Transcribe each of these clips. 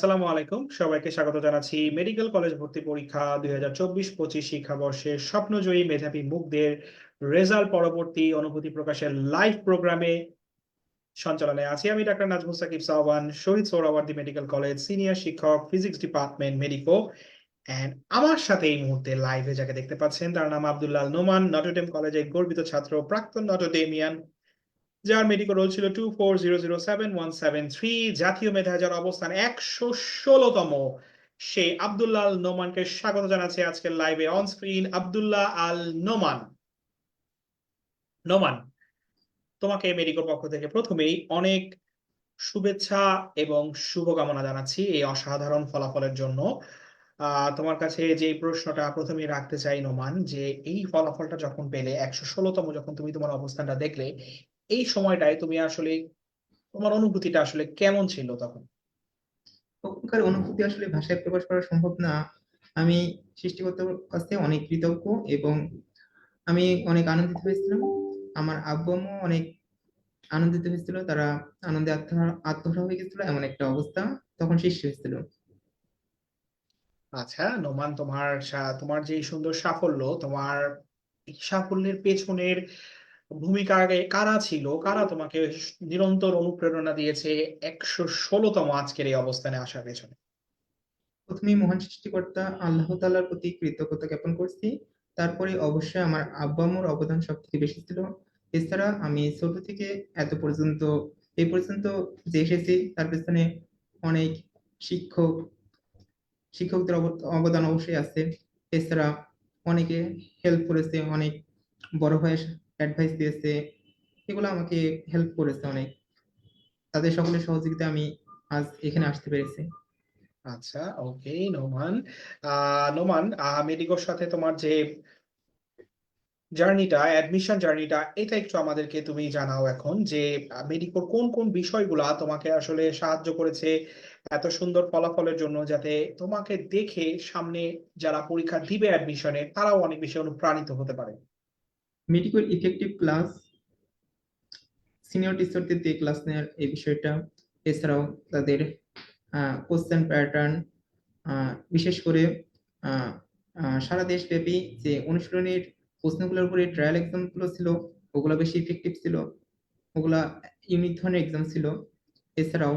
আসসালামু আলাইকুম। সবাইকে স্বাগত জানাচ্ছি মেডিকেল কলেজ ভর্তি পরীক্ষা দুই হাজার চব্বিশ পঁচিশ শিক্ষাবর্ষে স্বপ্নজয়ী মেধাবী মুখদের রেজাল্ট পরবর্তী অনুভূতি প্রকাশের লাইভ প্রোগ্রামে সঞ্চালনে আছি আমি doctor Nazmul Sakib Sahban, Shahid Suhrawardy medical college senior শিক্ষক, ফিজিক্স ডিপার্টমেন্ট মেডিকো। অ্যান্ড আমার সাথে এই মুহূর্তে লাইভে যাকে দেখতে পাচ্ছেন, তার নাম আবদুল্লাহ নোমান, নটরডেম কলেজের গর্বিত ছাত্র, প্রাক্তন নটরডেমিয়ান যার মেডিকেল রোল ছিল two four zero zero seven one seven three জাতীয় মেধা যার অবস্থান একশো ষোলোতম, সেই আব্দুল্লাহ আল নোমানকে স্বাগত জানাচ্ছি আজকের লাইভে অন স্ক্রিন আব্দুল্লাহ আল নোমান। নোমান, তোমাকে মেডিকেল পক্ষ থেকে প্রথমেই অনেক শুভেচ্ছা এবং শুভকামনা জানাচ্ছি এই অসাধারণ ফলাফলের জন্য। তোমার কাছে যে প্রশ্নটা প্রথমেই রাখতে চাই নোমান, যে এই ফলাফলটা যখন পেলে, একশো ষোলোতম যখন তুমি তোমার অবস্থানটা দেখলে এই সময়টায় তুমি আসলে তোমার অনুভূতিটা আসলে কেমন ছিল তখন? তখনকার অনুভূতি আসলে ভাষায় প্রকাশ করা সম্ভব না। আমি সৃষ্টিকর্তার কাছ অনেক কৃতজ্ঞ এবং আমি অনেক আনন্দিত হয়েছিলাম। আমার আব্বু আম্মু অনেক আনন্দিত হয়েছিল তারা আনন্দে আত্মহারা আত্মহারা হয়ে গেছিল এমন একটা অবস্থা তখন সৃষ্টি হয়েছিল। আচ্ছা নোমান তোমার তোমার যে সুন্দর সাফল্য তোমার সাফল্যের পেছনের ভূমিকা আগে কারা ছিল? কারা তোমাকে নিরন্তর অনুপ্রেরণা দিয়েছে? একশো ষোলোতম আজকের এই অবস্থানে আসার পেছনে। প্রথমেই মহান সৃষ্টিকর্তা আল্লাহ তাআলার প্রতি কৃতজ্ঞতা জ্ঞাপন করছি। তারপরে অবশ্যই আমার আব্বু অবদান সব থেকে বেশি ছিল। এছাড়া আমি ছোট থেকে এত পর্যন্ত এই পর্যন্ত যে এসেছি, তার পেছনে অনেক শিক্ষক, শিক্ষকদের অব- অবদান অবশ্যই আছে। এছাড়া অনেকে হেল্প করেছে, অনেক বড় ভাইয়ের অ্যাডভাইস দিয়েছে, এগুলো আমাকে হেল্প করেছে অনেক। তাদের সকলের সহযোগিতা আমি আজ এখানে আসতে পেরেছি। আচ্ছা ওকে নোমান। নোমান মেডিকোর সাথে তোমার যে জার্নিটা অ্যাডমিশন জার্নিটা এটা একটু আমাদেরকে তুমি জানাও এখন যে মেডিকোর কোন কোন বিষয়গুলা তোমাকে আসলে সাহায্য করেছে এত সুন্দর ফলাফলের জন্য যাতে তোমাকে দেখে সামনে যারা পরীক্ষা দিবে অ্যাডমিশনে তারাও অনেক বেশি অনুপ্রাণিত হতে পারে। মেডিকেল ইফেক্টিভ ক্লাস সিনিয়র টিচারদের দিয়ে ক্লাস নেওয়ার এই বিষয়টা, এছাড়াও তাদের কোশ্চেন প্যাটার্ন বিশেষ করে সারা দেশব্যাপী যে অনুশীলনের প্রশ্নগুলোর উপরে ট্রায়াল এক্সামগুলো ছিল, ওগুলো বেশি ইফেক্টিভ ছিল, ওগুলা ইউনিক ধরনের এক্সাম ছিল। এছাড়াও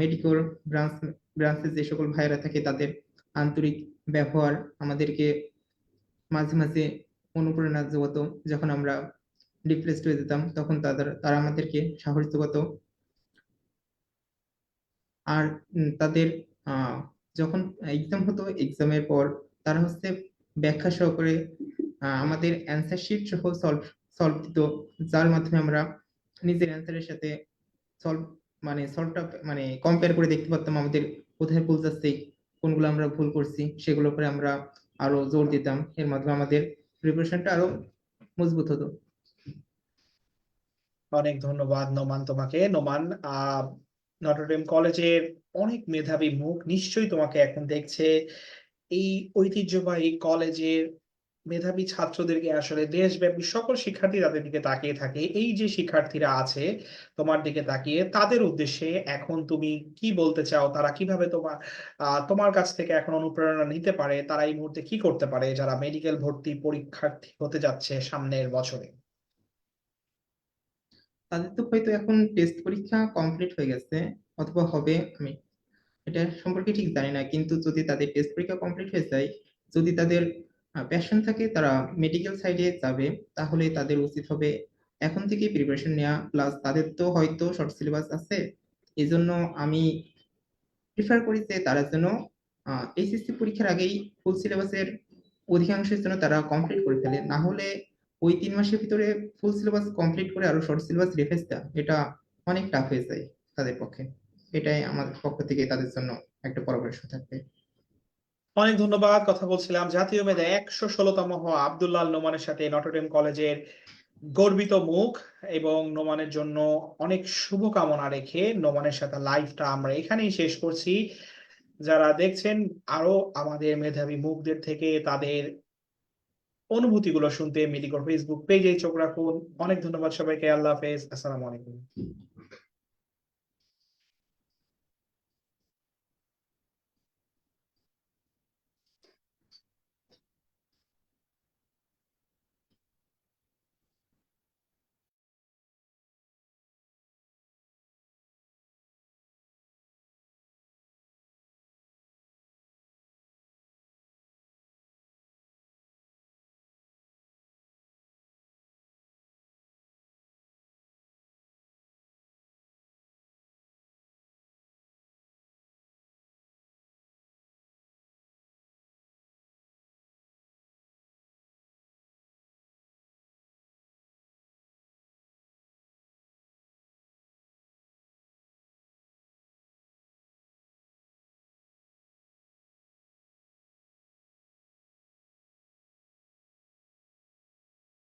মেডিকেল ব্রাঞ্চ ব্রাঞ্চে যে সকল ভাইরা থাকে তাদের আন্তরিক ব্যবহার আমাদেরকে মাঝে মাঝে অনুপ্রেরণা জোগাতো যখন আমরা ডিপ্রেসড হয়ে যেতাম, তখন তাদের, তারা আমাদেরকে সাহস জোগাতো আর তাদের যখন এক্সাম হতো এক্সামের পর তারা হচ্ছে ব্যাখ্যা সহকারে আমাদের অ্যান্সার শিট সহ সলভ সলভ দিত, যার মাধ্যমে আমরা নিজের অ্যান্সারের সাথে সলভ মানে সলভটা মানে কম্পেয়ার করে দেখতে পারতাম আমাদের কোথায় ভুল যাচ্ছে, কোনগুলো আমরা ভুল করছি, সেগুলোর উপরে আমরা আরও জোর দিতাম। এর মাধ্যমে আমাদের প্রিপারেশনটা আরও মজবুত হতো। অনেক ধন্যবাদ নোমান তোমাকে। নোমান নটরডেম কলেজের অনেক মেধাবী মুখ নিশ্চয়ই তোমাকে এখন দেখছে। এই ঐতিহ্যবাহী কলেজের মেধাবী ছাত্রদেরকে আসলে দেশব্যাপী সকল শিক্ষার্থী তাদের দিকে তাকিয়ে থাকে। এই যে শিক্ষার্থীরা আছে তোমার দিকে তাকিয়ে, তাদের উদ্দেশ্যে এখন তুমি কি বলতে চাও? তারা কীভাবে তোমার তোমার কাছ থেকে এখন অনুপ্রেরণা নিতে পারে? তারা এই মুহূর্তে কি করতে পারে? যারা মেডিকেল ভর্তি পরীক্ষার্থী হতে যাচ্ছে সামনের বছরে। তাদের তো হয়তো এখন টেস্ট পরীক্ষা কমপ্লিট হয়ে গেছে, অথবা হবে, আমি এটা সম্পর্কে ঠিক জানি না। কিন্তু যদি তাদের টেস্ট পরীক্ষা কমপ্লিট হয়ে যায়, যদি তাদের প্যাশন থাকে, তারা মেডিকেল সাইডে যাবে, তাহলে তাদের উচিত হবে এখন থেকে প্রিপারেশন নেওয়া প্লাস তাদের তো হয়তো শর্ট সিলেবাস আছে এই জন্য আমি প্রিফার করি যে তারা যেন এইচএসসি পরীক্ষার আগেই ফুল সিলেবাসের অধিকাংশের জন্য তারা কমপ্লিট করে ফেলে, না হলে ওই তিন মাসের ভিতরে ফুল সিলেবাস কমপ্লিট করে আরও শর্ট সিলেবাস রেফারেন্স দেওয়া, এটা অনেক টাফ হয়ে যায় তাদের পক্ষে। এটাই আমাদের পক্ষ থেকে তাদের জন্য একটা পরামর্শ থাকবে। অনেক ধন্যবাদ। কথা বলছিলাম জাতীয় মেধা একশো ষোলোতম হওয়া আব্দুল্লাহ নোমানের সাথে নটরডেম কলেজের গর্বিত মুখ এবং নোমানের জন্য অনেক শুভকামনা রেখে নোমানের সাথে লাইভটা আমরা এখানেই শেষ করছি। যারা দেখছেন আরও আমাদের মেধাবী মুখদের থেকে তাদের অনুভূতিগুলো শুনতে মেডিকল ফেসবুক পেজে চোখ রাখুন। অনেক ধন্যবাদ সবাইকে। আল্লাহ হাফেজ। আসসালামু আলাইকুম।